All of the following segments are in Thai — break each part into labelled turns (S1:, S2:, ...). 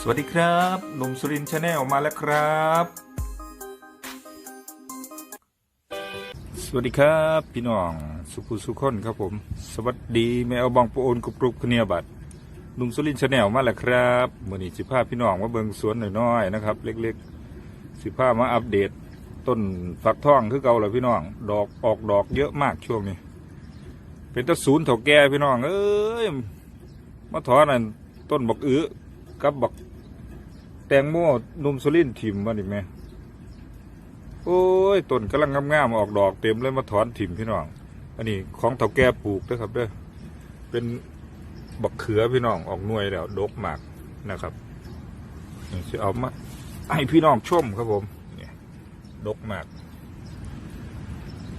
S1: สวัสดีครับหนุ่มสุรินชาแนลมาแล้วครับ สวัสดีครับ พี่น้องสุขุสุขคนครับผม สวัสดีแม่เอาบองปโอนกรุบกรุบคเนียบัตรหนุ่มสุรินชาแนลมาแล้วครับมื่อนี้สิพาพี่น้องมาเบิงสวนหน่อยๆนะครับ เล็กๆ สิพามาอัปเดต ต้นฝักทองคือเก่าเลยพี่น้อง ดอกออกดอกเยอะมากช่วงนี้ เป็นต้นศูนย์เถาแก่พี่น้อง เอ้ยมาถอนอันต้นบักอื้อกับบัก แตงโมนุ่มสุรินถิ่มมาดิแม่โอ้ยต้นกำลังงามๆออกดอกเต็มเลยมาถอนถิ่มพี่น้อง อันนี้ของเถาแก่ปลูกด้วยครับเด้อเป็นบักเขือพี่น้องออกหน่วยแล้วดกมากนะครับจะเอามาให้พี่น้องชมครับผมเนี่ยดกมาก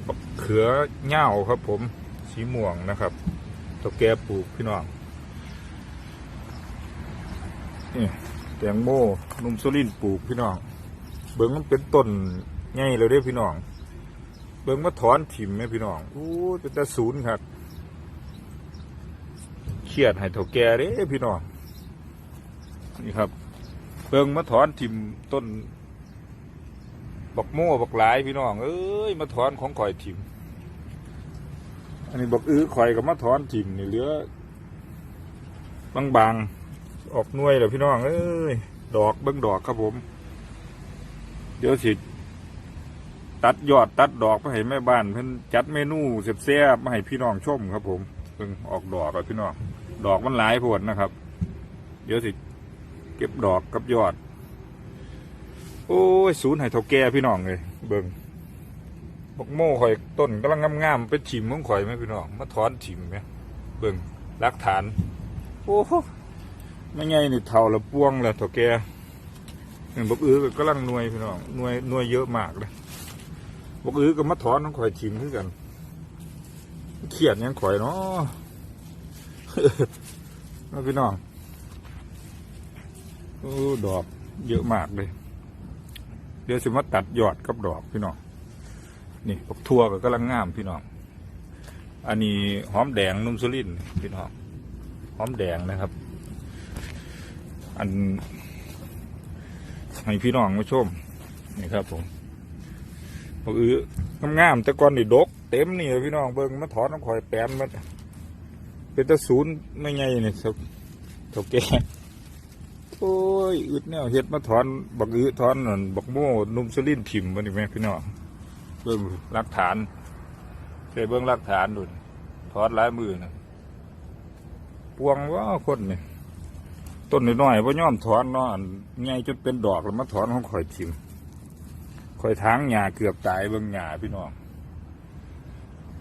S1: บักเขือเง่าครับผมสีม่วงนะครับเถาแก่ปลูกพี่น้องนี่ แตงโมนุ่มสุรินปลูกพี่น้อง เบิ้งมันเป็นต้นใหญ่เลยเด้พี่น้อง เบิ้งมาถอนถิ่มไหมพี่น้องอู้เป็นแต่ศูนย์ครับเครียดให้เถ่าแก่เด้พี่น้อง นี่ครับ เบิ้งมาถอนถิ่มต้นบักโม่บักหลายพี่น้อง เอ้ยมาถอนของข่อยถิ่มอันนี้บักอื้อข่อยก็มาถอนถิ่มนี่เหลือบางๆ ออกน่วยแล้วพี่น้องเอ้ยดอกเบิ้งดอกครับผม เดี๋ยวสิตัดยอดตัดดอกมาให้แม่บ้านเพิ่นจัดเมนูแซ่บๆมาให้พี่น้องชมครับผมเพิ่งออกดอกแล้วพี่น้องดอกมันหลายโพดนะครับ เดี๋ยวสิเก็บดอกกับยอด โอ้ยศูนย์ให้เท่าแก่พี่น้องเลยเบิ่งบกโม่ข่อยต้นกำลังงามๆเป็นฉิมของข่อยไหมพี่น้องมาถอนฉิมไหมเบิ่งหลักฐาน โอ้ ไม่ไงนี่เท่าละปวงแล้วเถ่าแกเห็นบกอื้อก็กำลังหน่วยพี่น้องหน่วยหน่วยเยอะมากเลยบกอื้อก็มาถอนของข่อยชิมคือกันเครียดยังข่อยเนาะนะพี่น้องโอ้ดอกเยอะมากเลย เดี๋ยวสิมาตัดยอดกับดอกพี่น้องนี่บกทั่วก็กำลังงามพี่น้อง อันนี้หอมแดงนุ่มสุรินพี่น้อง หอมแดงนะครับ อันให้พี่น้องมาชมนี่ครับ ผมบอกอืองามๆแต่ก่อนนี่ดก เต็มนี่พี่น้องเบิ่งมาถอนน้ำข่อยแปนมาเป็นตะศูนย์ไม่ไงนี่สักเท่าแก่โอ้ยอึดแนวเฮ็ดมาถอนบักอือถอนนั่นบักโม่นุ่มสลินถิ่มมาดิแม่พี่น้องเบิ่งหลักฐานเคยเบิ่งหลักฐานดูนี่ถอนหลายมือนะปวงว่าคนนี่ ต้นน้อยๆว่าย่อมถอนเนาะอันใหญ่จนเป็นดอกแล้วมาถอนของข่อยทิมข่อยทางหญ้าเกือบตายเบิ่งหญ้าพี่น้อง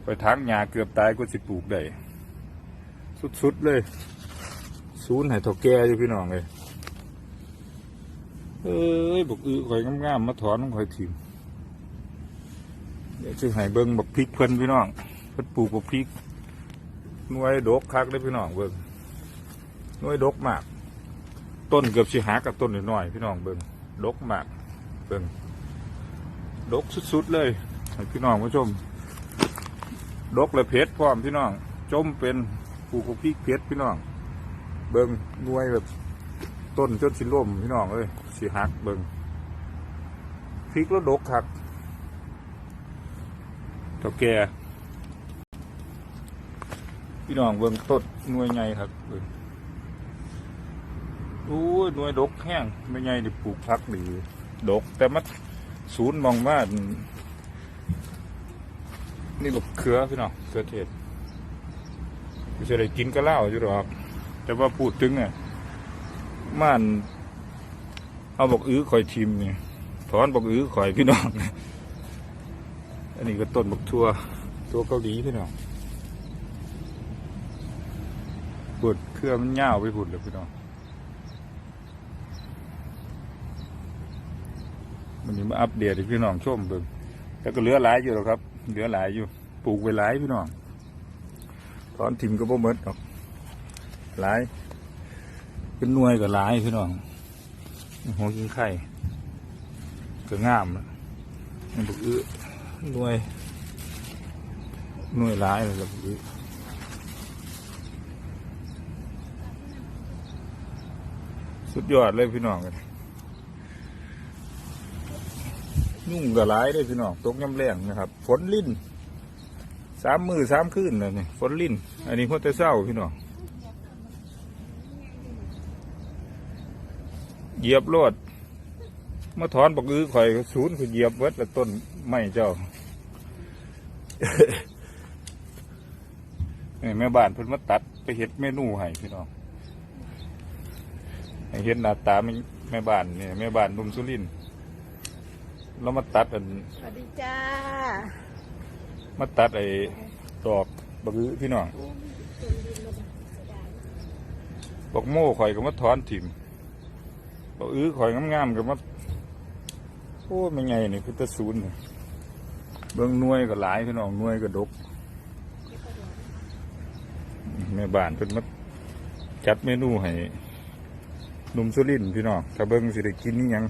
S1: ข่อยทางหญ้าเกือบตายก็สิปลูกได้สุดๆเลยศูนย์ให้เท่าแก่อยู่พี่น้องเลยเอ้ยบอกอือข่อยงามๆมาถอนของข่อยทิมเดี๋ยวจะให้เบิ่งบักพริกเพิ่นพี่น้องเพิ่นปลูกบักพริกหน่วยดกคักเลยพี่น้องเบิ่งหน่วยดกมาก ต้นเกือบสิหากับต้นหน้อยๆพี่น้องเบิ่งดกมากเบิ่งดกสุดๆเลยพี่น้องผู้ชม ดกและเพชรพร้อมพี่น้อง จมเป็นปลูกพริกเพชรพี่น้อง เบิ่งนวยแบบต้นจนสิล่มพี่น้องเอ้ยสิหักเบิ่งพริกแล้วดกคักเท่าแก่พี่น้องเบิ่งต้นนวยใหญ่ครับเบิ่ง อ้หน่วยดกแห้งไม่ไงนี่ปลูกพักดี ดก แต่มันศูนย์มองว่า นี่บอกเขือพี่น้องเขือเทศไม่ใช่ได้กินก็เล่าอยู่หรอกแต่ว่าพูดถึงอะมันเอาบอกอื้อคอยทิมเนี่ยถอนบอกอื้อคอยพี่น้อง อันนี้ก็ต้นบอกทัวตัวเกาหลีพี่น้องปุดเครือมันยาวไปปุดเลยพี่น้อง วันนี้มาอัปเดตให้พี่น้องชมเบิ่งแต่ก็เหลือหลายอยู่หรอกครับ เหลือหลายอยู่ ปลูกไว้หลายพี่น้องถอนถิ่มก็บ่หมดหรอกหลาย เป็นหน่วยก็หลายพี่น้องหัวกินไข่ก็งามแล้วมันบุกอื้อหน่วยหน่วยหลายเลยครับบุกอื้อสุดยอดเลยพี่น้องกัน ยุ่งกับหลายเลยพี่น้องตกย่ำแรงนะครับฝนลิ่นสามมือสามคืนเลยนี่ฝนลิ่น อันนี้พอแต่เศร้าพี่น้องเหยียบรถมาถอนบักอื้อข่อยศูนย์คือเหยียบเวิดละต้นไม้เจ้านี่แม่บ้านเพิ่นมาตัดไปเฮ็ดเมนูให้พี่น้องเห็นหน้าตาแม่บ้านเนี่ยแม่บ้านนุ่มสุรินทร์ แล้วมาตัดอัน
S2: สวัสดีจ้า
S1: มาตัดไอ้ดอกบักอื้อพี่น้องบอกโม่ข่อยก็มาถอนถิ่มบักอื้อข่อยงามๆก็มาโอ้ไม่ไงนี่คือแตะศูนย์นี่เบิ่งหน่วยก็หลายพี่น้องหน่วยก็ดกแม่บ้านเพิ่นมาจัดเมนูให้หนุ่มสุรินทร์พี่น้องถ้าเบิ่งสิได้กินนี่ยัง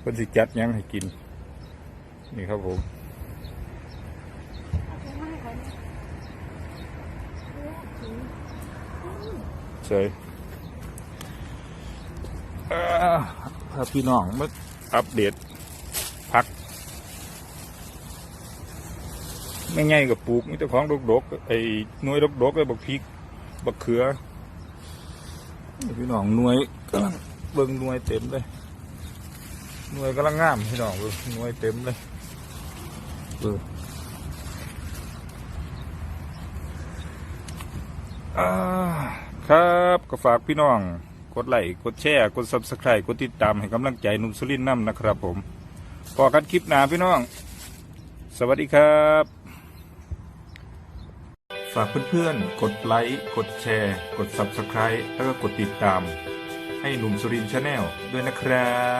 S1: เพิ่นสิจัดหยังให้กิน นี่ครับผมเฉยเอ่พาพี่น้องมาอัปเดตพักไม่ง่ายกับปลูกมีแต่ของดกๆไอ้น่วยดกๆไอ้บักพริกบักเขือนพี่น้องหน่วยกำลังเบิ่งหน่วยเต็มเลยหน่วยกำลังงามพี่น้องเบิ่งหน่วยเต็มเลย ครับก็ฝากพี่น้อง กดไลค์กดแชร์ กด subscribe กดติดตามให้กำลังใจนุ่มสุรินน้ำนะครับผมพอกันคลิปหน้าพี่น้อง สวัสดีครับ ฝากเพื่อนๆ กดไลค์ กดแชร์ กด Subscribe แล้วก็กดติดตาม ให้หนุ่มสุรินชาแนลด้วยนะครับ